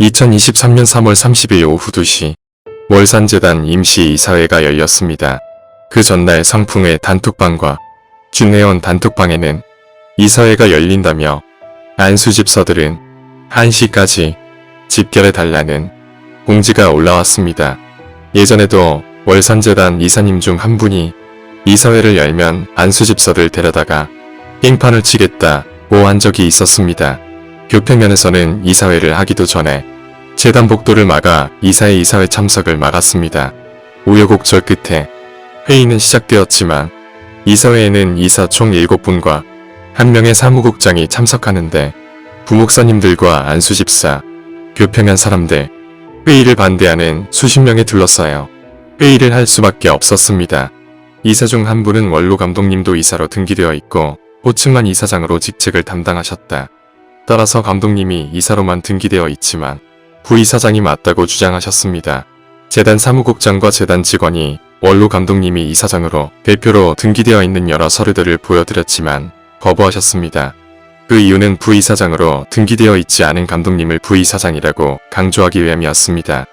2023년 3월 30일 오후 2시 월산재단 임시 이사회가 열렸습니다. 그 전날 성풍의 단톡방과 준혜원 단톡방에는 이사회가 열린다며 안수집서들은 1시까지 집결해달라는 공지가 올라왔습니다. 예전에도 월산재단 이사님 중 한 분이 이사회를 열면 안수집서를 데려다가 깽판을 치겠다고 한 적이 있었습니다. 교평면에서는 이사회를 하기도 전에 재단 복도를 막아 이사의 이사회 참석을 막았습니다. 우여곡절 끝에 회의는 시작되었지만 이사회에는 이사 총 7분과 한 명의 사무국장이 참석하는데 부목사님들과 안수집사, 교평면 사람들, 회의를 반대하는 수십 명에 둘러싸여 회의를 할 수밖에 없었습니다. 이사 중 한 분은 원로 감독님도 이사로 등기되어 있고 호칭만 이사장으로 직책을 담당하셨다. 따라서 감독님이 이사로만 등기되어 있지만 부이사장이 맞다고 주장하셨습니다. 재단 사무국장과 재단 직원이 원로 감독님이 이사장으로 대표로 등기되어 있는 여러 서류들을 보여드렸지만 거부하셨습니다. 그 이유는 부이사장으로 등기되어 있지 않은 감독님을 부이사장이라고 강조하기 위함이었습니다.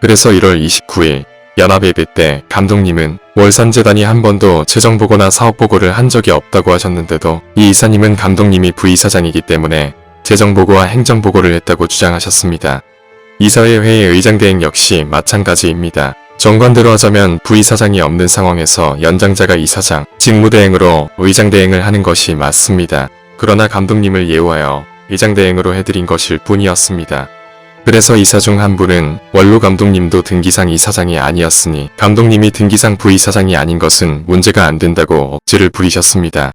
그래서 1월 29일 연합예배 때 감독님은 월산재단이 한 번도 재정보고나 사업보고를 한 적이 없다고 하셨는데도 이 이사님은 감독님이 부이사장이기 때문에 재정보고와 행정보고를 했다고 주장하셨습니다. 이사회 회의 의장대행 역시 마찬가지입니다. 정관대로 하자면 부이사장이 없는 상황에서 연장자가 이사장, 직무대행으로 의장대행을 하는 것이 맞습니다. 그러나 감독님을 예우하여 의장대행으로 해드린 것일 뿐이었습니다. 그래서 이사 중 한 분은 원로 감독님도 등기상 이사장이 아니었으니 감독님이 등기상 부이사장이 아닌 것은 문제가 안 된다고 억지를 부리셨습니다.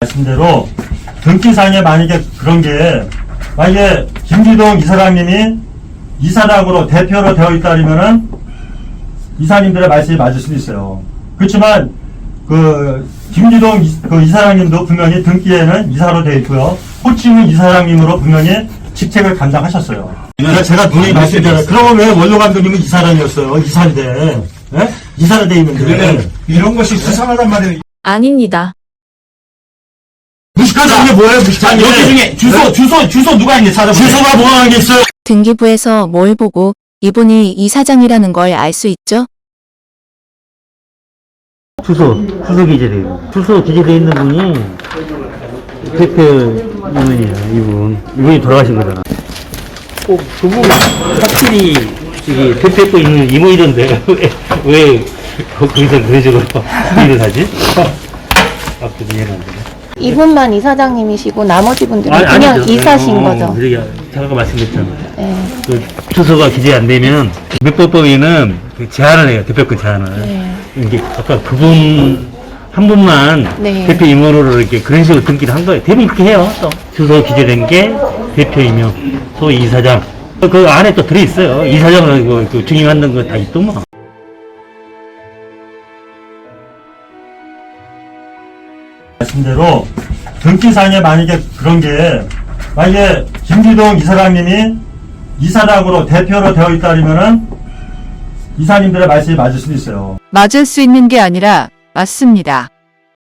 말씀대로 등기상에 만약에 그런 게 만약에 김기동 이사장님이 이사장으로 대표로 되어 있다면은 이사님들의 말씀이 맞을 수도 있어요. 그렇지만 그 김기동 이, 그 이사장님도 분명히 등기에는 이사로 되어 있고요. 호칭은 이사장님으로 분명히 직책을 감당하셨어요. 그러니까 제가 분명히 말씀드려요. 그러면 왜 원로 감독님은 이사장이었어요? 이사인데. 예? 이사로 되어 있는데. 그러면 이런 것이 수상하단 말이에요. 아닙니다. 무식하다는 게 뭐예요, 무식한 게? 여기 중에 주소, 주소, 주소 누가 있니 찾아보세요. 주소가 뭐가 하는 게 있어요? 등기부에서 뭘 보고 이분이 이 사장이라는 걸 알 수 있죠? 주소, 주소 기재래요. 주소 기재되어 있는 분이 대표 이분이에요, 이분. 이분이 돌아가신 거잖아. 꼭 그분 확실히 저기 대표고 있는 이모이던데 왜, 왜 거- 거기서 그런 식으로 일을 하지? 앞도 이해가 안 되네. 이분만 이사장님이시고 나머지 분들은 그냥 아니죠. 이사신 어, 거죠. 그러니까 잠깐 말씀드렸잖아. 네. 그 주소가 기재 안 되면 몇법법에는 그 제한을 해요. 대표권 제한을. 네. 이게 아까 그분 한 분만 네. 대표 임원으로 이렇게 그런 식으로 등기를 한 거예요. 대부분 그렇게 해요. 또 주소 기재된 게 대표 임원, 소위 이사장. 그 안에 또 들어 있어요. 이사장을 그, 그 중임하는 거 다 있더만. 말씀대로 등기상에 만약에 그런 게 만약에 김기동 이사장님이 이사장으로 대표로 되어 있다면은 이사님들의 말씀이 맞을 수도 있어요. 맞을 수 있는 게 아니라 맞습니다.